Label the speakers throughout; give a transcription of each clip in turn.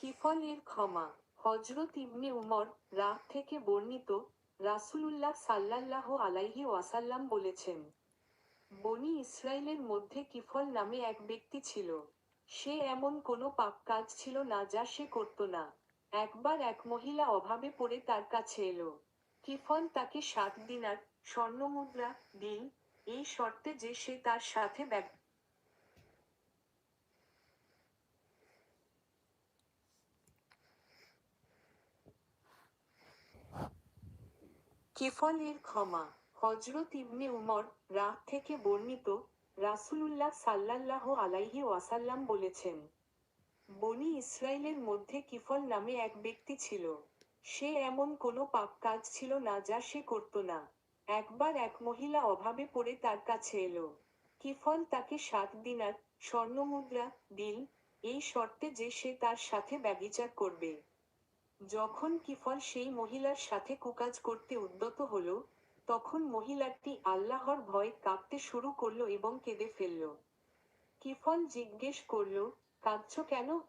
Speaker 1: কিফলের ক্ষমা। হজরত ইবনে উমর রাহ থেকে বর্ণিত রাসূলুল্লাহ সাল্লাল্লাহ আলাইহি ওয়াসাল্লাম বলেছেন, বনি ইসরাইলের মধ্যে কিফল নামে এক ব্যক্তি ছিল। সে এমন কোনো পাপ কাজ ছিল না যা সে করত না। একবার এক মহিলা অভাবে পড়ে তার কাছে এলো। কিফল তাকে সাত দিনার স্বর্ণমুদ্রা দিন, এই শর্তে যে সে তার সাথে ব্যব কিফলের ক্ষমা। হজরত ইবনে উমর রাহ থেকে বর্ণিত রাসূলুল্লাহ সাল্লাল্লাহ আলাইহি ওয়াসাল্লাম বলেছেন, বনি ইসরাইলের মধ্যে কিফল নামে এক ব্যক্তি ছিল। সে এমন কোনো পাপ কাজ ছিল না যা সে করত না। একবার এক মহিলা অভাবে পড়ে তার কাছে এলো। কিফল তাকে সাত দিনার স্বর্ণমুদ্রা দিল। এই শর্তে যে সে তার সাথে ব্যভিচার করবে। যখন কিফল সেই মহিলার সাথে কুকাজ করতে উদ্যত হলো, তখন মহিলাটি আল্লাহর ভয় কাঁপতে শুরু করল এবং কেঁদে ফেলল। কিফল জিজ্ঞেস করল, কাঁদছ কেন?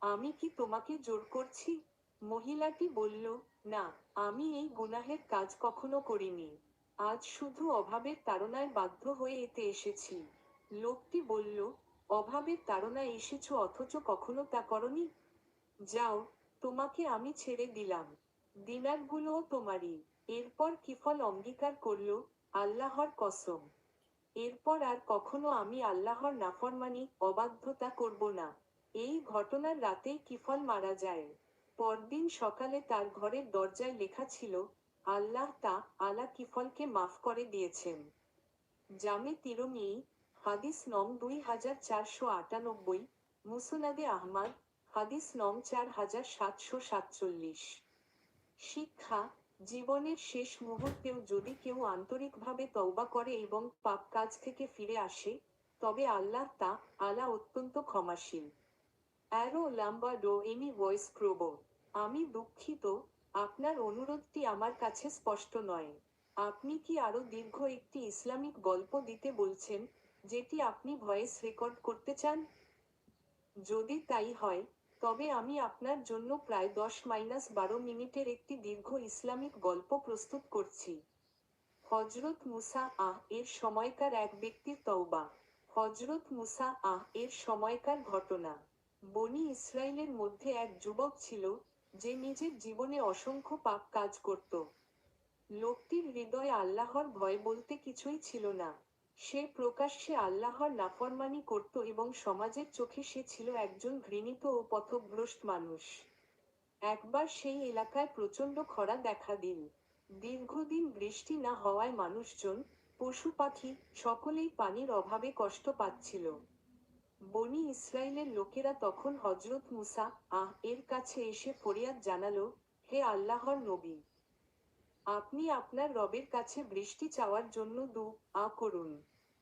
Speaker 1: আমি কি তোমাকে জোর করছি? মহিলাটি বলল, না, আমি এই গুনাহের কাজ কখনো করিনি। আজ শুধু অভাবের তাড়নায় বাধ্য হয়ে এতে এসেছি। লোকটি বলল, অভাবের তাড়নায় এসেছ অথচ কখনো তা করনি? যাও তোমাকে আমি ছেড়ে দিলাম। দিনারগুলোও তোমারই। এরপর কিফল অঙ্গীকার করল, আল্লাহর কসম। এরপর আর কখনো আমি আল্লাহর নাফরমানি, অবাধ্যতা করব না। এই ঘটনার রাতেই কিফল মারা যায়। পরদিন সকালে তার ঘরের দরজায় লেখা ছিল, আল্লাহ তা আলা কিফলকে মাফ করে দিয়েছেন। জামে তিরমি, হাদিস নং দুই হাজার চারশো আটানব্বই, মুসুনাদে আহমাদ হাদিস নং চার হাজার সাতশো সাতচল্লিশ। শিক্ষা, জীবনের শেষ মুহূর্তেও যদি কেউ আন্তরিকভাবে তওবা করে এবং পাপ কাজ থেকে ফিরে আসে, তবে আল্লাহ তা আলা অত্যন্ত ক্ষমাশীল। অ্যারো লাম্বা ডো এনি ভয়েস প্রব, আমি দুঃখিত, আপনার অনুরোধটি আমার কাছে স্পষ্ট নয়। আপনি কি আরও দীর্ঘ একটি ইসলামিক গল্প দিতে বলছেন, যেটি আপনি ভয়েস রেকর্ড করতে চান? যদি তাই হয় তবে আমি আপনার জন্য প্রায় দশ মাইনাস বারো মিনিটের একটি দীর্ঘ ইসলামিক গল্প প্রস্তুত করছি। হজরত মুসা আহ এর সময়কার এক ব্যক্তির তওবা। হজরত মুসা আহ এর সময়কার ঘটনা। বনি ইসরায়েলের মধ্যে এক যুবক ছিল, যে নিজের জীবনে অসংখ্য পাপ কাজ করত। লোকটির হৃদয়ে আল্লাহর ভয় বলতে কিছুই ছিল না। সে প্রকাশ্যে আল্লাহর নাফরমানি করত এবং সমাজের চোখে সে ছিল একজন ঘৃণিত ও পথভ্রষ্ট মানুষ। একবার সেই এলাকায় প্রচণ্ড খরা দেখা দিল দীর্ঘদিন বৃষ্টি না হওয়ায় মানুষজন, পশু পাখি, সকলেই পানির অভাবে কষ্ট পাচ্ছিল। বনি ইসরায়েলের লোকেরা তখন হজরত মুসা আহ এর কাছে এসে ফরিয়াদ জানালো, হে আল্লাহর নবী, আপনি আপনার রবের কাছে বৃষ্টি চাওয়ার জন্য দু আ করুন।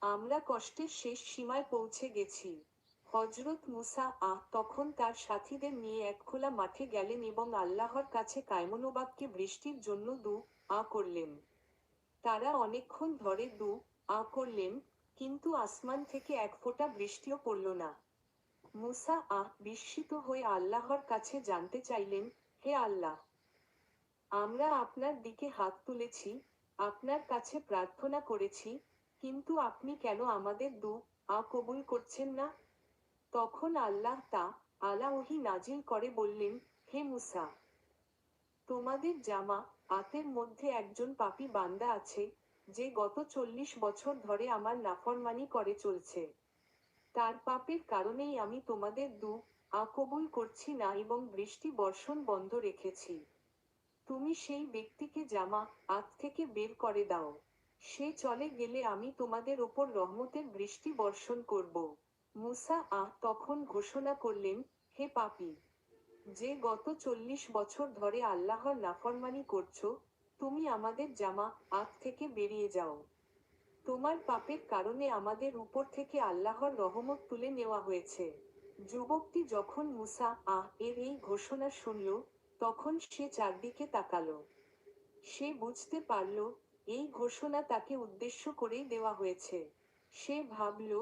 Speaker 1: আমরা কষ্টের শেষ সীমায় পৌঁছে গেছি। হজরত মুসা আহ তখন তার সাথীদের নিয়ে এক খোলা মাঠে গেলেন এবং আল্লাহর কাছে কায়মনোবাগকে বৃষ্টির জন্য দু আ করলেন। তারা অনেকক্ষণ ধরে দু আ করলেন, কিন্তু আসমান থেকে এক ফোঁটা বৃষ্টিও পড়ল না। মুসা আহ বিস্মিত হয়ে আল্লাহর কাছে জানতে চাইলেন, হে আল্লাহ, আমরা আপনার দিকে হাত তুলেছি, আপনার কাছে প্রার্থনা করেছি কিন্তু আপনি কেন আমাদের দু আ কবুল করছেন না? তখন আল্লাহ তা আলা ওহি নাজিল করে বললেন, হে মুসা, তোমাদের জামা আতের মধ্যে একজন পাপি বান্দা আছে, যে গত চল্লিশ বছর ধরে আমার নাফরমানি করে চলছে। তার পাপের কারণেই আমি তোমাদের দু আ কবুল করছি না এবং বৃষ্টি বর্ষণ বন্ধ রেখেছি। তুমি সেই ব্যক্তিকে জামা আত থেকে বের করে দাও। সে চলে গেলে আমি তোমাদের ওপর রহমতের বৃষ্টি বর্ষণ করব। মুসা আহ তখন ঘোষণা করলেন, হে পাপি, যে গত চল্লিশ বছর ধরে আল্লাহর নাফরমানি করছ, তুমি আমাদের জামা আত থেকে বেরিয়ে যাও। তোমার পাপের কারণে আমাদের উপর থেকে আল্লাহর রহমত তুলে নেওয়া হয়েছে। যুবকটি যখন মুসা আহ এর এই ঘোষণা শুনল, তখন সে চারদিকে তাকালো। সে বুঝতে পারল এই ঘোষণা তাকে উদ্দেশ্য করেই দেওয়া হয়েছে। সে ভাবল,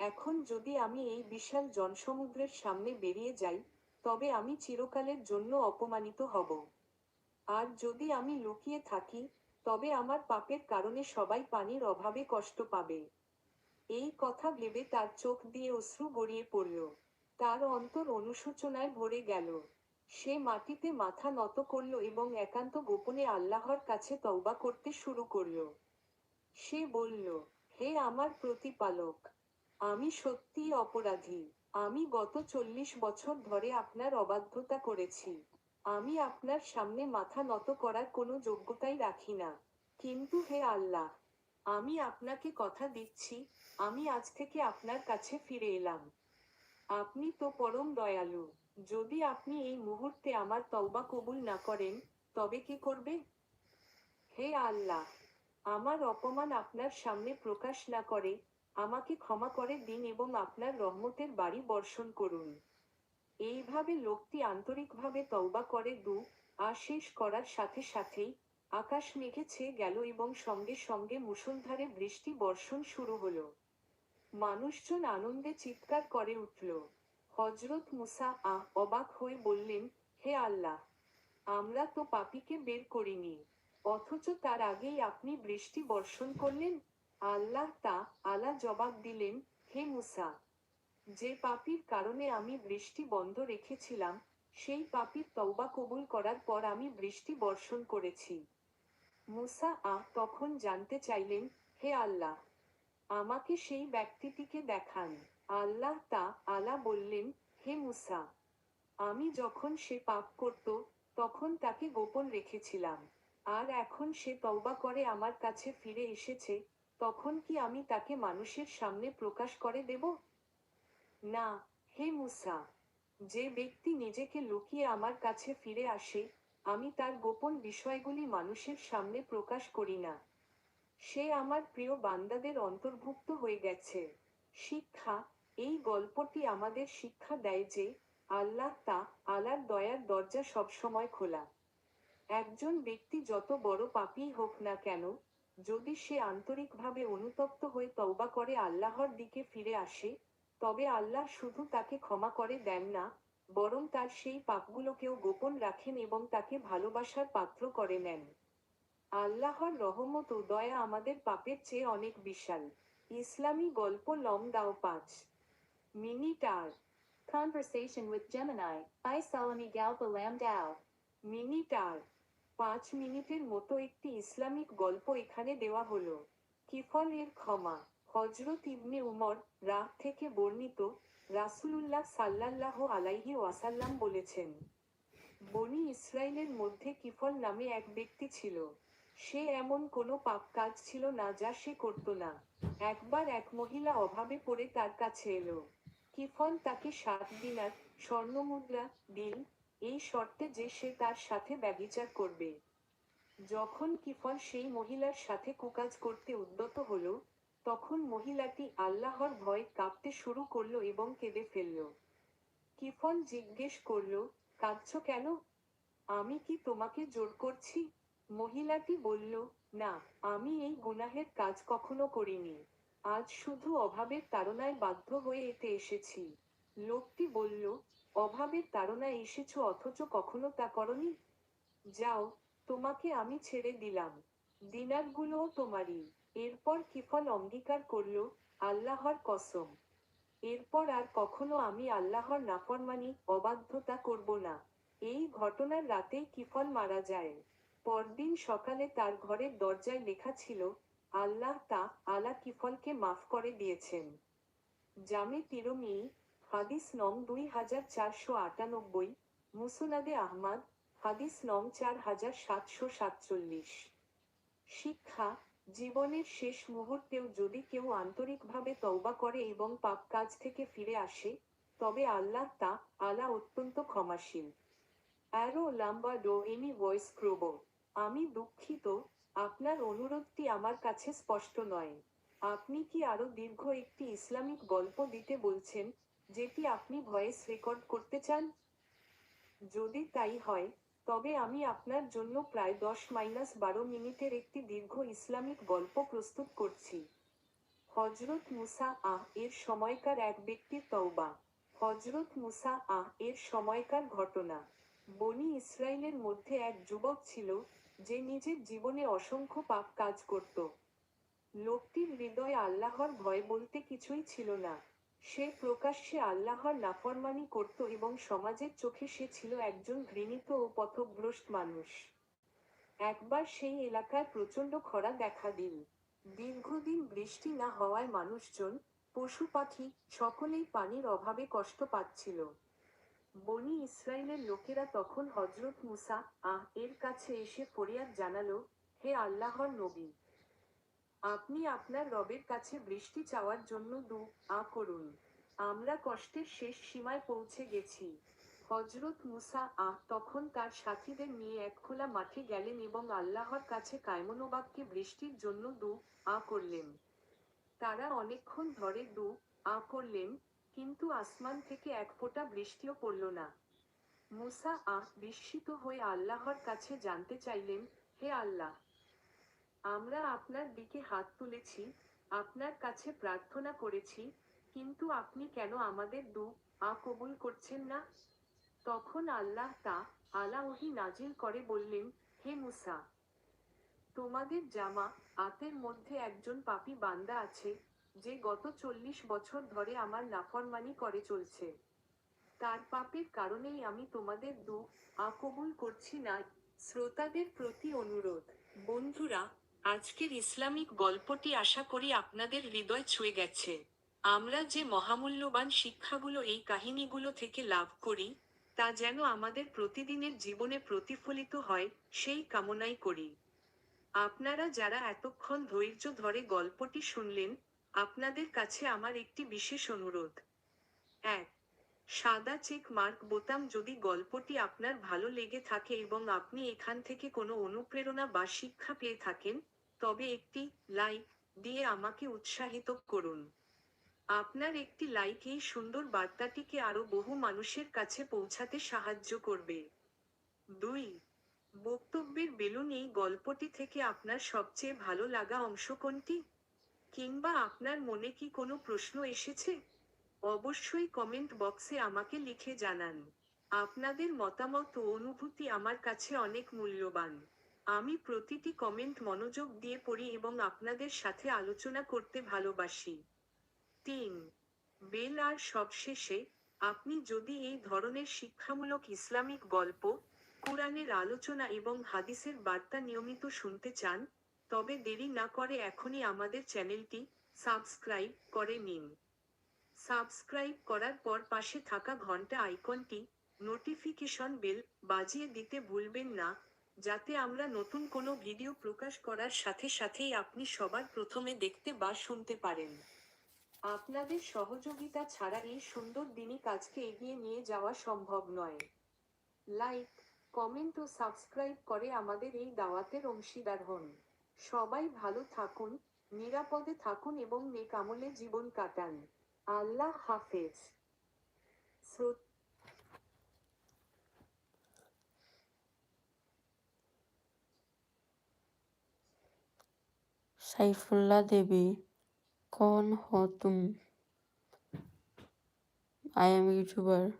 Speaker 1: এখন যদি আমি এই বিশাল জনসমুদ্রের সামনে বেরিয়ে যাই, তবে আমি চিরকালের জন্য অপমানিত হব। আর যদি আমি লুকিয়ে থাকি, তবে আমার পাপের কারণে সবাই পানির অভাবে কষ্ট পাবে। এই কথা ভেবে তার চোখ দিয়ে অশ্রু গড়িয়ে পড়ল। তার অন্তর অনুশোচনায় ভরে গেল। সে মাটিতে মাথা নত করল এবং একান্ত গোপনে আল্লাহর কাছে তওবা করতে শুরু করল। সে বলল, হে আমার প্রতিপালক, আমি সত্যিই অপরাধী। আমি গত চল্লিশ বছর ধরে আপনার অবাধ্যতা করেছি। আমি আপনার সামনে মাথা নত করার কোনো যোগ্যতাই রাখি না। কিন্তু হে আল্লাহ, আমি আপনাকে কথা দিচ্ছি। আমি আজ থেকে আপনার কাছে ফিরে এলাম। আপনি তো পরম দয়ালু। যদি আপনি এই মুহূর্তে আমার তওবা কবুল না করেন, তবে কি করবে? হে আল্লাহ, আমার অপমান আপনার সামনে প্রকাশ না করে, আমাকে ক্ষমা করে দিন এবং আপনার রহমতের বাড়ি বর্ষণ করুন। এইভাবে লোকটি আন্তরিকভাবে তওবা করে দু, আর শেষ করার সাথে সাথেই আকাশ মেঘে ছেয়ে গেল এবং সঙ্গে সঙ্গে মুষলধারে বৃষ্টি বর্ষণ শুরু হলো। মানুষজন আনন্দে চিৎকার করে উঠল। হজরত মুসা আহ অবাক হয়ে বললেন, হে আল্লাহ, আমরা তো পাপিকে বের করিনি, অথচ তার আগেই আপনি বৃষ্টি বর্ষণ করলেন। আল্লাহ তা আলা জবাব দিলেন, হে মুসা, যে পাপির কারণে আমি বৃষ্টি বন্ধ রেখেছিলাম, সেই পাপির তওবা কবুল করার পর আমি বৃষ্টি বর্ষণ করেছি। মুসা আহ তখন জানতে চাইলেন, হে আল্লাহ, আমাকে সেই ব্যক্তিটিকে দেখান। আল্লাহ তা আলা বললেন, হে মুসা, আমি যখন সে পাপ করত, তখন তাকে গোপন রেখেছিলাম। আর এখন সে তওবা করে আমার কাছে ফিরে এসেছে, তখন কি আমি তাকে মানুষের সামনে প্রকাশ করে দেব? না, হে মুসা, যে ব্যক্তি নিজেকে লুকিয়ে আমার কাছে ফিরে আসে, আমি তার গোপন বিষয়গুলি মানুষের সামনে প্রকাশ করি না। সে আমার প্রিয় বান্দাদের অন্তর্ভুক্ত হয়ে গেছে। শিক্ষা এই গল্পটি আমাদের শিক্ষা দেয় যে আল্লাহ তা আলার দয়ার দরজা সবসময় খোলা। একজন ব্যক্তি যত বড় পাপী হোক না কেন, যদি সে আন্তরিকভাবে অনুতপ্ত হয়ে তওবা করে আল্লাহর দিকে ফিরে আসে, তবে আল্লাহ শুধু তাকে ক্ষমা করে দেন না, বরং তার সেই পাপগুলোকেও গোপন রাখেন এবং তাকে ভালোবাসার পাত্র করে নেন। আল্লাহর রহমত ও দয়া আমাদের পাপের চেয়ে অনেক বিশাল। ইসলামী গল্প লম দাও পাঁচ। আর
Speaker 2: Conversation with Gemini by Salami Galba Lamdow.
Speaker 1: Minute আর পাঁচ মিনিটের মতো একটি ইসলামিক গল্প এখানে দেওয়া হলো। কিফল এর ক্ষমা হজরত ইবনে উমর রাহ থেকে বর্ণিত রাসূলুল্লাহ সাল্লাল্লাহু আলাইহি ওয়াসাল্লাম বলেছেন, বনি ইসরায়েলের মধ্যে কিফল নামে এক ব্যক্তি ছিল। সে এমন কোনো পাপ কাজ ছিল না যা সে করত না। একবার এক মহিলা অভাবে পড়ে তার কাছে এলো। কিফল তাকে সাত দিনার স্বর্ণমুদ্রা দিল এই শর্তে যে সে তার সাথে ব্যভিচার করবে। যখন কিফল সেই মহিলার সাথে কুকাজ করতে উদ্যত হলো, তখন মহিলাটি আল্লাহর ভয় কাঁপতে শুরু করল এবং কেঁদে ফেলল। কিফল জিজ্ঞেস করল, কাঁদছ কেন? আমি কি তোমাকে জোর করছি? মহিলাটি বলল, না, আমি এই গুনাহের কাজ কখনো করিনি। আজ শুধু অভাবের তাড়নায় বাধ্য হয়ে এতে এসেছি। লোকটি বলল, অভাবের তাড়নায় এসেছ অথচ কখনো তা করনি? যাও, তোমাকে আমি ছেড়ে দিলাম। দিনারগুলোও তোমারই। এরপর কিফল অঙ্গীকার করল, আল্লাহর কসম। এরপর আর কখনো আমি আল্লাহর নাফরমানি, অবাধ্যতা করব না। এই ঘটনার রাতেই কিফল মারা যায়। পরদিন সকালে তার ঘরের দরজায় লেখা ছিল আল্লাহ তা আলা কিফলকে মাফ করে দিয়েছেন। জামে তিরমি, হাদিস নং দুই হাজার চারশো আটানব্বই, মুসুনাদে আহমদ, হাদিস নং চার হাজার সাতশো সাতচল্লিশ। শিক্ষা, জীবনের শেষ মুহূর্তেও যদি কেউ আন্তরিকভাবে তওবা করে এবং পাপ কাজ থেকে ফিরে আসে, তবে আল্লাহ তা আলা অত্যন্ত ক্ষমাশীল। অ্যারো লাম্বা ডো এমি ভয়েস ক্রোব আমি দুঃখিত আপনার অনুরোধটি আমার কাছে স্পষ্ট নয়। আপনি কি আরও দীর্ঘ একটি ইসলামিক গল্প দিতে বলছেন, যেটি আপনি ভয়েস রেকর্ড করতে চান? যদি তাই হয়, তবে আমি আপনার জন্য প্রায় দশ মাইনাস বারো মিনিটের একটি দীর্ঘ ইসলামিক গল্প প্রস্তুত করছি। হজরত মুসা আহ এর সময়কার এক ব্যক্তির তওবা। হজরত মুসা আহ এর সময়কার ঘটনা। বনি ইসরায়েলের মধ্যে এক যুবক ছিল যে নিজের জীবনে অসংখ্য পাপ কাজ করত। লোকটির হৃদয়ে আল্লাহর ভয় বলতে কিছুই ছিল না। সে প্রকাশ্যে আল্লাহর নাফরমানি করত এবং সমাজের চোখে সে ছিল একজন ঘৃণিত ও পথভ্রষ্ট মানুষ। একবার সেই এলাকায় প্রচণ্ড খরা দেখা দিল। দীর্ঘদিন বৃষ্টি না হওয়ায় মানুষজন, পশু পাখি, সকলেই পানির অভাবে কষ্ট পাচ্ছিল। বনি ইসরায়েলের লোকেরা তখন হজরত মুসা আহ, এর কাছে এসে ফরিয়াদ জানালো, হে আল্লাহর নবী, আপনি আপনার রবের কাছে বৃষ্টি চাওয়ার জন্য দু আ করুন। আমরা কষ্টের শেষ সীমায় পৌঁছে গেছি। হজরত মুসা আহ, তখন তার সাথীদের নিয়ে এক খোলা মাঠে গেলেন এবং আল্লাহর কাছে কায়মনোবাগকে বৃষ্টির জন্য দু আ করলেন। তারা অনেকক্ষণ ধরে দু আ করলেন কিন্তু আসমান থেকে এক ফোঁটা বৃষ্টিও পড়ল না। মুসা আহ বিস্মিত হয়ে আল্লাহর কাছে জানতে চাইলেন, হে আল্লাহ, আমরা আপনার দিকে হাত তুলেছি, আপনার কাছে প্রার্থনা করেছি, কিন্তু আপনি কেন আমাদের দু আ কবুল করছেন না? তখন আল্লাহ তা আলা ওহি নাজিল করে বললেন, হে মুসা, তোমাদের জামা আতের মধ্যে একজন পাপী বান্দা আছে যে গত চল্লিশ বছর ধরে আমার নাফরমানি করে চলছে। তার পাপের কারণেই আমি তোমাদের দু আকবুল করছি না। শ্রোতাদের প্রতি অনুরোধ। বন্ধুরা, আজকের ইসলামিক গল্পটি আশা করি আপনাদের হৃদয় ছুঁয়ে গেছে। আমরা যে মহামূল্যবান শিক্ষাগুলো এই কাহিনীগুলো থেকে লাভ করি, তা যেন আমাদের প্রতিদিনের জীবনে প্রতিফলিত হয়, সেই কামনাই করি। আপনারা যারা এতক্ষণ ধৈর্য ধরে গল্পটি শুনলেন আপনাদের কাছে আমার একটি বিশেষ অনুরোধ। এক, সাদা চেক মার্ক বোতাম যদি গল্পটি আপনার ভালো লেগে থাকে এবং আপনি এখান থেকে কোনো অনুপ্রেরণা বা শিক্ষা পেয়ে থাকেন, তবে একটি লাইক দিয়ে আমাকে উৎসাহিত করুন। আপনার একটি লাইক এই সুন্দর বার্তাটিকে আরও বহু মানুষের কাছে পৌঁছাতে সাহায্য করবে। দুই, বক্তব্যের বেলুন এই গল্পটি থেকে আপনার সবচেয়ে ভালো লাগা অংশ কোনটি? কিংবা আপনার মনে কি কোনো প্রশ্ন এসেছে? অবশ্যই কমেন্ট বক্সে আমাকে লিখে জানান। আপনাদের মতামত ও অনুভূতি আমার কাছে অনেক মূল্যবান। আমি প্রতিটি কমেন্ট মনোযোগ দিয়ে পড়ি এবং আপনাদের সাথে আলোচনা করতে ভালোবাসি। তিন, বেল আর সবশেষে, আপনি যদি এই ধরনের শিক্ষামূলক ইসলামিক গল্প, কোরআনের আলোচনা এবং হাদিসের বার্তা নিয়মিত শুনতে চান তবে দেরি না করে এখনই আমাদের চ্যানেলটি সাবস্ক্রাইব করে নিন। সাবস্ক্রাইব করার পর পাশে থাকা ঘণ্টা আইকনটি নোটিফিকেশন বেল বাজিয়ে দিতে ভুলবেন না, যাতে আমরা নতুন কোনো ভিডিও প্রকাশ করার সাথে সাথেই আপনি সবার প্রথমে দেখতে বা শুনতে পারেন। আপনাদের সহযোগিতা ছাড়া এই সুন্দর দিনই কাজকে এগিয়ে নিয়ে যাওয়া সম্ভব নয়। লাইক, কমেন্ট ও সাবস্ক্রাইব করে আমাদের এই দাওয়াতের অংশীদার হন। সবাই ভালো থাকুন নিরাপদে থাকুন এবং নেক আমলে জীবন কাটান আল্লাহ হাফেজ শ্রোত
Speaker 3: सैफुल्ला देवी कौन हो तुम आई एम यूट्यूबर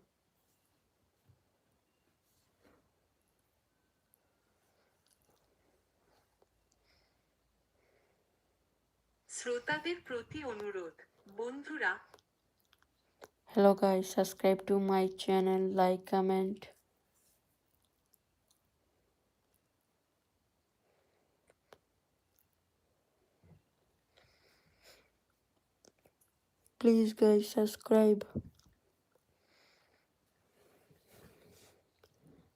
Speaker 1: শ্রোতাদের প্রতি অনুরোধ বন্ধুরা
Speaker 3: hello guys subscribe to my channel like comment please guys subscribe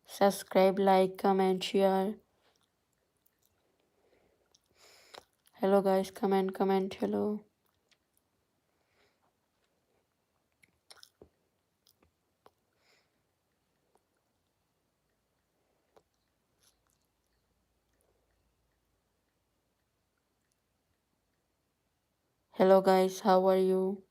Speaker 3: subscribe like comment share Hello guys. Comment comment hello. Hello guys. How are you